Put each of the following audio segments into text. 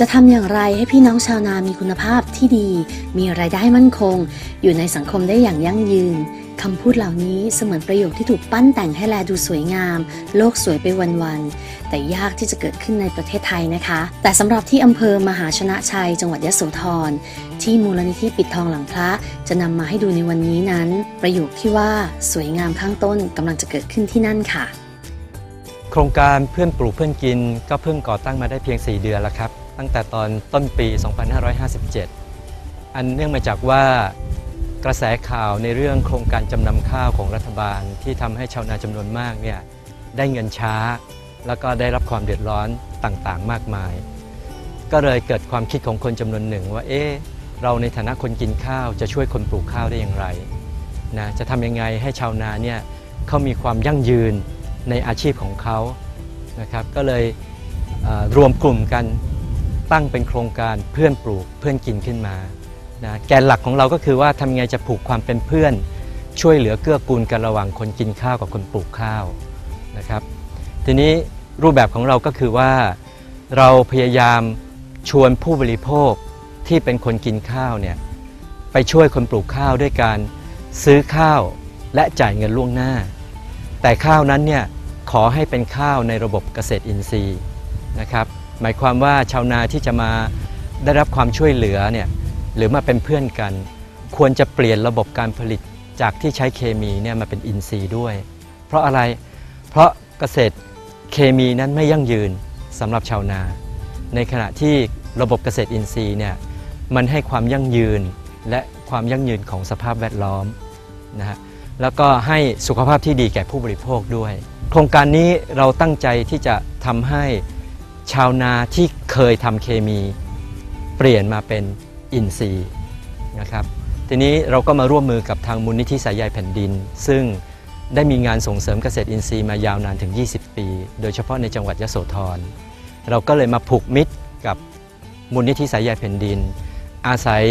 จะทำอย่างไรให้พี่น้องชาวนามีคุณภาพที่ดี มีรายได้มั่นคง อยู่ในสังคมได้อย่างยั่งยืนคำพูดเหล่านี้เสมือนประโยคที่ถูกปั้นแต่งให้แลดูสวยงาม โลกสวยไปวันๆ แต่ยากที่จะเกิดขึ้นในประเทศไทยนะคะ แต่สำหรับที่อำเภอมหาชนะชัย จังหวัดยะโสธร ที่มูลนิธิปิดทองหลังพระจะนำมาให้ดูในวันนี้นั้น ประโยคที่ว่าสวยงามข้างต้นกำลังจะเกิดขึ้นที่นั่นค่ะ โครงการเพื่อนปลูกเพื่อนกิน ก็เพิ่งก่อตั้งมาได้เพียง 4 เดือนแล้วครับ ตั้งแต่ตอนต้นปี 2557 อันเนื่องมาจากว่ากระแสข่าวในเรื่องโครงการจำนำข้าวของรัฐบาลที่ทำให้ชาวนาจำนวนมากเนี่ยได้เงินช้า แล้วก็ได้รับความเดือดร้อนต่างๆ มากมาย ก็เลยเกิดความคิดของคนจำนวนหนึ่งว่าเอ๊ะเราในฐานะคนกินข้าวจะช่วยคนปลูกข้าวได้อย่างไรนะจะทำยังไงให้ชาวนาเนี่ยเขามีความยั่งยืนในอาชีพของเขานะครับก็เลยรวมกลุ่มกัน ตั้งเป็นโครงการเพื่อนปลูกเพื่อนกินขึ้นมานะแกนหลักของเราก็คือว่าทำยังไงจะผูกความเป็นเพื่อน ช่วยเหลือเกื้อกูลกันระหว่างคนกินข้าวกับคนปลูกข้าวนะครับทีนี้รูปแบบของเราก็คือว่าเราพยายามชวนผู้บริโภคที่เป็นคนกินข้าวเนี่ยไปช่วยคนปลูกข้าวด้วยการซื้อข้าวและจ่ายเงินล่วงหน้า แต่ข้าวนั้นเนี่ยขอให้เป็นข้าวในระบบเกษตรอินทรีย์นะครับ หมายความว่าชาวนาที่จะมาได้รับความช่วยเหลือเนี่ยหรือมาเป็นเพื่อนกัน ควรจะเปลี่ยนระบบการผลิตจากที่ใช้เคมีเนี่ยมาเป็นอินทรีย์ด้วย เพราะอะไรเพราะเกษตรเคมีนั้นไม่ยั่งยืนสำหรับชาวนา ในขณะที่ระบบเกษตรอินทรีย์เนี่ยมันให้ความยั่งยืนและความยั่งยืนของสภาพแวดล้อมนะฮะแล้วก็ให้สุขภาพที่ดีแก่ผู้บริโภคด้วย โครงการนี้เราตั้งใจที่จะทำให้ ชาวนาที่เคยทำเคมี เปลี่ยนมาเป็นอินทรีย์นะครับทีนี้เราก็มาร่วมมือกับทางมูลนิธิสายใยแผ่นดิน ซึ่งได้มีงานส่งเสริมเกษตรอินทรีย์มายาวนานถึง 20 ปี โดยเฉพาะในจังหวัดยโสธรเราก็เลยมาผูกมิตรกับมูลนิธิสายใยแผ่นดิน อาศัย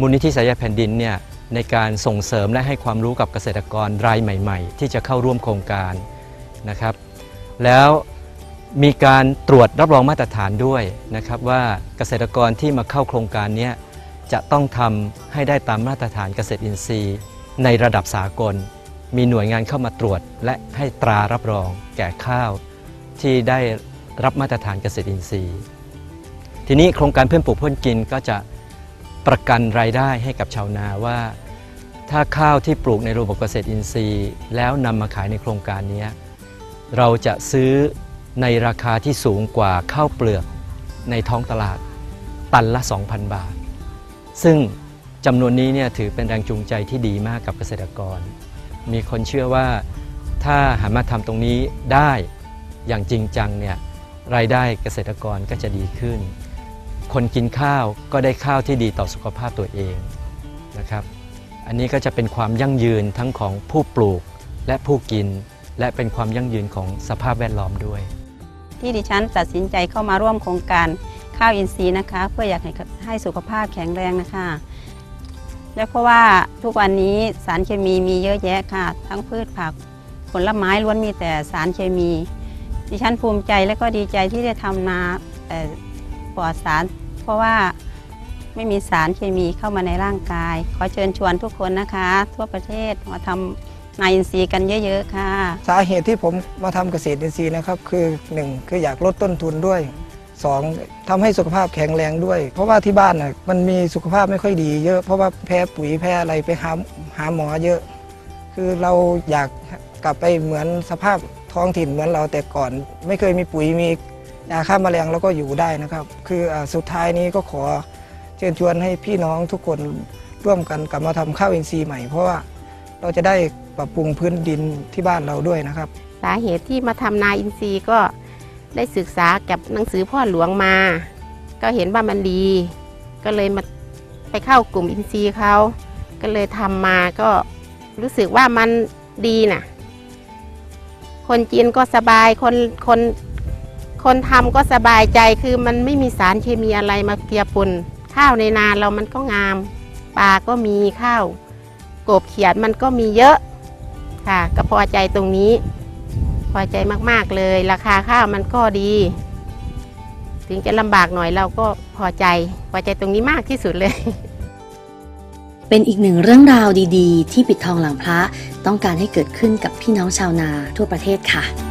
มูลนิธิสายใยแผ่นดินเนี่ยในการส่งเสริมและให้ความรู้กับเกษตรกรรายใหม่ ๆ ที่จะเข้าร่วมโครงการนะครับ แล้ว มีการตรวจรับรองมาตรฐานด้วยนะครับว่าเกษตรกรที่มาเข้าโครงการนี้จะต้องทำให้ได้ตามมาตรฐานเกษตรอินทรีย์ ในระดับสากล มีหน่วยงานเข้ามาตรวจ และให้ตรารับรองแก่ข้าว ที่ได้รับมาตรฐานเกษตรอินทรีย์ ทีนี้โครงการเพื่อนปลูกเพื่อนกินก็จะประกันรายได้ให้กับชาวนาว่า ถ้าข้าวที่ปลูกในระบบเกษตรอินทรีย์ แล้วนำมาขายในโครงการนี้เราจะซื้อ ในราคาที่สูงกว่าข้าวเปลือกในท้องตลาดตันละ 2,000 บาท ซึ่งจำนวนนี้เนี่ยถือเป็นแรงจูงใจที่ดีมากกับเกษตรกร มีคนเชื่อว่าถ้าหันมาทำตรงนี้ได้อย่างจริงจังเนี่ยรายได้เกษตรกรก็จะดีขึ้น คนกินข้าวก็ได้ข้าวที่ดีต่อสุขภาพตัวเองนะครับ อันนี้ก็จะเป็นความยั่งยืนทั้งของผู้ปลูกและผู้กิน และเป็นความยั่งยืนของสภาพแวดล้อมด้วย ที่ดิฉันตัดสินใจเข้ามาร่วมโครงการข้าวอินทรีย์นะคะ เพื่ออยากให้ให้สุขภาพแข็งแรงนะคะ และเพราะว่าทุกวันนี้สารเคมีมีเยอะแยะค่ะ ทั้งพืชผักผลไม้ล้วนมีแต่สารเคมี ดิฉันภูมิใจและก็ดีใจที่ได้ทำนาปลอดสาร เพราะว่าไม่มีสารเคมีเข้ามาในร่างกาย ขอเชิญชวนทุกคนนะคะ ทั่วประเทศมาทำ นาอินทรีย์กันเยอะๆค่ะ สาเหตุที่ผมมาทำเกษตรอินทรีย์นะครับ คือ 1 คืออยากลดต้นทุนด้วย 2ทำให้สุขภาพแข็งแรงด้วย เพราะว่าที่บ้านน่ะมันมีสุขภาพไม่ค่อยดีเยอะ เพราะว่าแพ้ปุ๋ยแพ้อะไรไปหาหาหมอเยอะ คือเราอยากกลับไปเหมือนสภาพท้องถิ่นเหมือนเราแต่ก่อน ไม่เคยมีปุ๋ยมียาฆ่าแมลงแล้วก็อยู่ได้นะครับ คืออาสุดท้ายนี้ก็ขอเชิญชวนให้พี่น้องทุกคนร่วมกันกลับมาทำข้าวอินทรีย์ใหม่เพราะว่า เราจะได้ปรับปรุงพื้นดินที่บ้านเราด้วยนะครับ สาเหตุที่มาทำนาอินทรีย์ก็ได้ศึกษากับหนังสือพ่อหลวงมา ก็เห็นว่ามันดี ก็เลยมาไปเข้ากลุ่มอินทรีย์เขาก็เลยทำมาก็รู้สึกว่ามันดีน่ะ คนกินก็สบายคนคนคนทำก็สบายใจคือมันไม่มีสารเคมีอะไรมาเกลียปนข้าวในนาเรามันก็งามปลาก็มีข้าว กบเขียดมันก็มีเยอะค่ะ ก็พอใจตรงนี้ พอใจมากๆเลย ราคาข้าวมันก็ดี ถึงจะลำบากหน่อยเราก็พอใจ พอใจตรงนี้มากที่สุดเลย เป็นอีกหนึ่งเรื่องราวดีๆ ที่ปิดทองหลังพระต้องการให้เกิดขึ้นกับพี่น้องชาวนาทั่วประเทศค่ะ